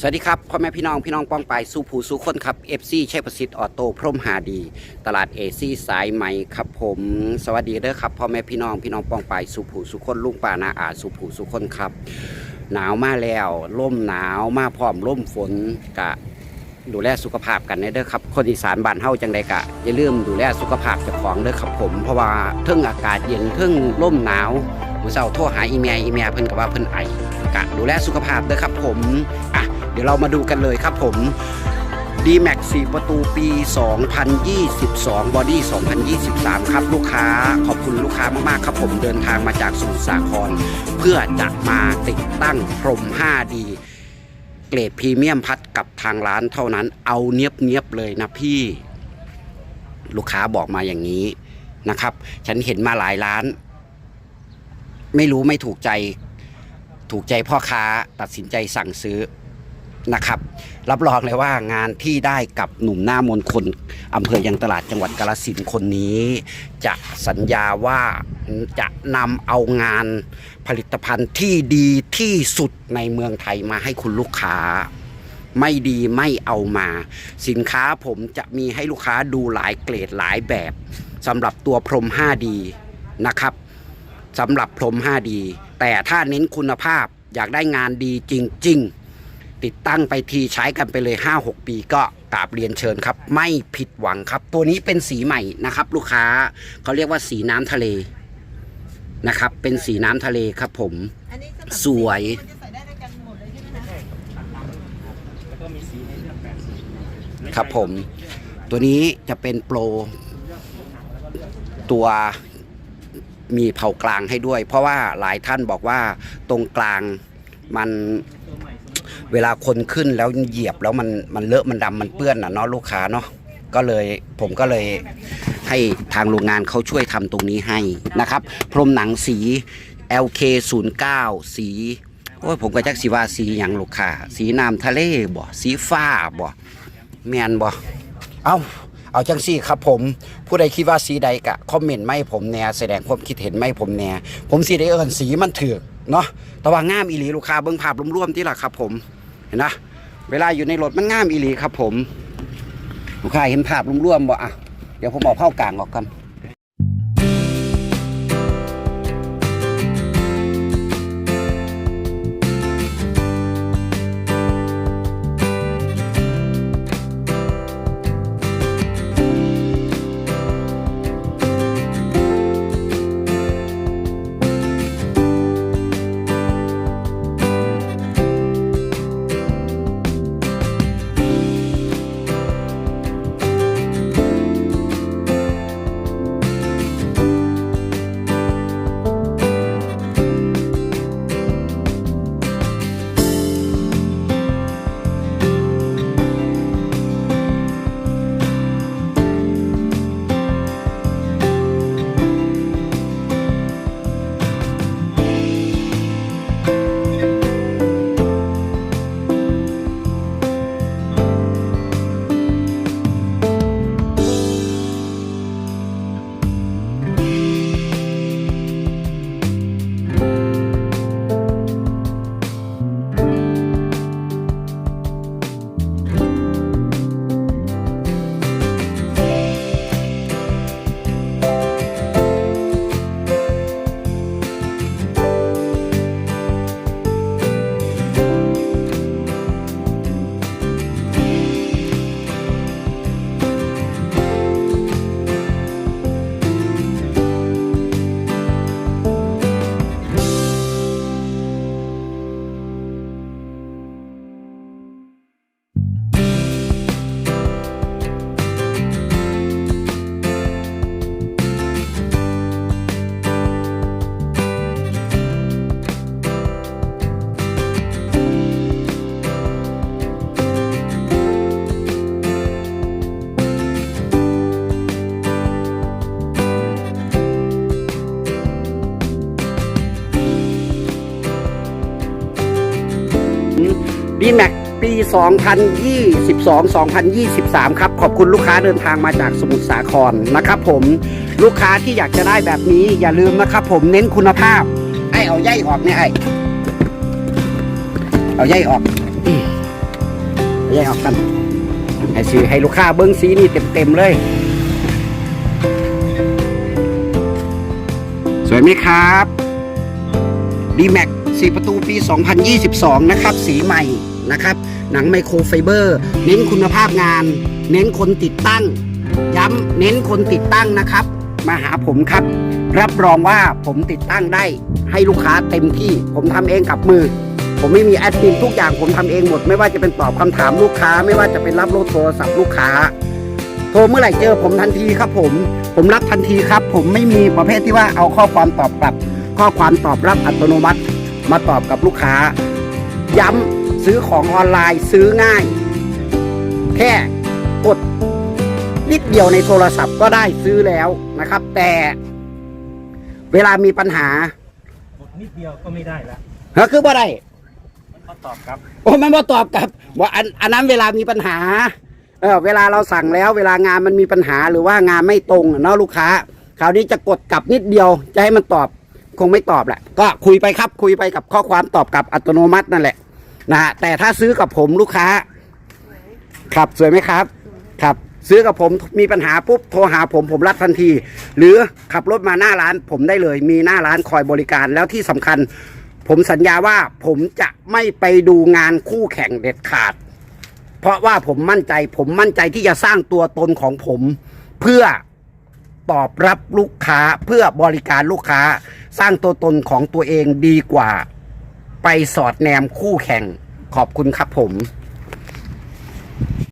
สวัสดีครับพ่อแม่พี่น้องพี่น้องป้องไปสู้ผู้สู้คนครับ FC ชัยประสิทธิ์ออโต้พรหมหาดี ตลาดเอซี่สายไหมครับผม สวัสดีเด้อครับพ่อแม่พี่น้องพี่น้องป้องไปสู้ผู้สู้คนลุงป่านาอาสู้ผู้สู้คนครับ หนาวมาแล้วล่มหนาวมาพร้อมล่มฝนกะดูแลสุขภาพกันเด้อครับ คนอีสานบ้านเฮาจังใดกะอย่าลืมดูแลสุขภาพเจ้าของเด้อครับผม เพราะว่าเทิงอากาศเย็นเทิงล่มหนาวมื้อเช้าโทรหาอีเมียอีเมียเพิ่นก็ว่าเพิ่นไอกะดูแลสุขภาพเด้อครับผมอะ ดี๋ยวเรามาดูกันเลยครับผม d m a x 4 ประตูปี 2022 บอดี้ 2023 ครับลูกค้า ขอบคุณลูกค้ามาก ๆ ครับผมเดินทางมาจากสมุทรสาคร เพื่อจะมาติดตั้งพรม 5D เกรดพรีเมียมพัดกับทางร้านเท่านั้นเอาเนียบเนียบเลยนะพี่ ลูกค้าบอกมาอย่างนี้นะครับ ฉันเห็นมาหลายร้าน ไม่รู้ไม่ถูกใจ ถูกใจพ่อค้าตัดสินใจสั่งซื้อ นะครับ รับรองเลยว่างานที่ได้กับหนุ่มหน้ามนคนอำเภอยังตลาดจังหวัดกาฬสินคนนี้ จะสัญญาว่าจะนำเอางานผลิตภัณฑ์ที่ดีที่สุดในเมืองไทยมาให้คุณลูกค้า ไม่ดีไม่เอามา สินค้าผมจะมีให้ลูกค้าดูหลายเกรดหลายแบบสำหรับตัวพรม 5D นะครับสำหรับพรม 5D แต่ถ้าเน้นคุณภาพอยากได้งานดีจริง ๆ ติดตั้งไปทีใช้กันไปเลย 5-6 ปีก็กราบเรียนเชิญครับ ไม่ผิดหวังครับ ตัวนี้เป็นสีใหม่นะครับ ลูกค้าเขาเรียกว่าสีน้ำทะเลนะครับ เป็นสีน้ำทะเลครับผม อันนี้ำหรับสวย มันจะใส่ได้ด้วยกันหมดเลยใช่ไหมคะแล้วก็มีสีให้เลือกแปดสีครับผม ตัวนี้จะเป็นโปร ตัวมีเผากลางให้ด้วย เพราะว่าหลายท่านบอกว่าตรงกลางมัน เวลาคนขึ้นแล้วเหยียบแล้วมันมันเลอะมันดำมันเปื้อนน่ะเนาะลูกค้าเนาะก็เลยผมก็เลยให้ทางโรงงานเขาช่วยทำตรงนี้ให้นะครับ พรมหนังสี LK 0 9สีโอ้ยผมก็จักสีว่าสีอย่างลูกค้าสีน้ำทะเลบ่สีฟ้าบ่แมนบ่เอาเอาจังสี่ครับผมผู้ใดคิดว่าสีใดกะคอมเมนต์ไม่ผมแน่แสดงความคิดเห็นไม่ผมแน่ผมสีได้เอินสีมันถือเนาะแต่ว่างามอีหลีลูกค้าเบิ่งภาพรวมๆที่ล่ะครับผม เห็นนะเวลาอยู่ในรถมันงามอีหลีครับผมลูกค้าเห็นภาพรวมๆบ่อะเดี๋ยวผมบอกเข้ากลางออกกัน ดีแม็กปี 2022-2023 ครับ ขอบคุณลูกค้าเดินทางมาจากสมุทรสาครนะครับผมลูกค้าที่อยากจะได้แบบนี้อย่าลืมนะครับผมเน้นคุณภาพ ไอ้เอาใยออกเนี่ยไอ้เอาใยออกแยออกกันให้สีให้ลูกค้าเบิ้งสีนี่เต็มๆเลย สวยไหมครับ d m a x 4ประตูปี 2022 นะครับ สีใหม่นะครับ หนังไมโครไฟเบอร์ เน้นคุณภาพงาน เน้นคนติดตั้ง ย้ำเน้นคนติดตั้งนะครับ มาหาผมครับ รับรองว่าผมติดตั้งได้ ให้ลูกค้าเต็มที่ ผมทำเองกับมือ ผมไม่มีแอดมินทุกอย่างผมทำเองหมด ไม่ว่าจะเป็นตอบคำถามลูกค้า ไม่ว่าจะเป็นรับโทรศัพท์ลูกค้าโทรเมื่อไหร่เจอผมทันทีครับผม ผมรับทันทีครับ ผมไม่มีประเภทที่ว่าเอาข้อความตอบกลับ ข้อความตอบรับอัตโนมัติ มาตอบกับลูกค้า ย้ำซื้อของออนไลน์ซื้อง่าย แค่กดนิดเดียวในโทรศัพท์ก็ได้ซื้อแล้วนะครับ แต่เวลามีปัญหาหมดนิดเดียวก็ไม่ได้แล้วก็คือว่าได้มันก็ตอบครับโอ้มันมาตอบกลับว่าอันอันนั้นเวลามีปัญหาเออเวลาเราสั่งแล้วเวลางานมันมีปัญหาหรือว่างานไม่ตรงอะเนาะลูกค้า คราวนี้จะกดกลับนิดเดียวจะให้มันตอบ คงไม่ตอบแหละ ก็คุยไปครับคุยไปกับข้อความตอบกลับอัตโนมัตินั่นแหละนะฮะแต่ถ้าซื้อกับผมลูกค้า ครับสวยไหมครับ ครับ ซื้อกับผมมีปัญหาปุ๊บโทรหาผมผมรับทันที หรือขับรถมาหน้าร้านผมได้เลย มีหน้าร้านคอยบริการแล้วที่สำคัญ ผมสัญญาว่าผมจะไม่ไปดูงานคู่แข่งเด็ดขาด เพราะว่าผมมั่นใจ ผมมั่นใจที่จะสร้างตัวตนของผม เพื่อ ตอบรับลูกค้าเพื่อบริการลูกค้า สร้างตัวตนของตัวเองดีกว่า ไปสอดแนมคู่แข่งขอบคุณครับผม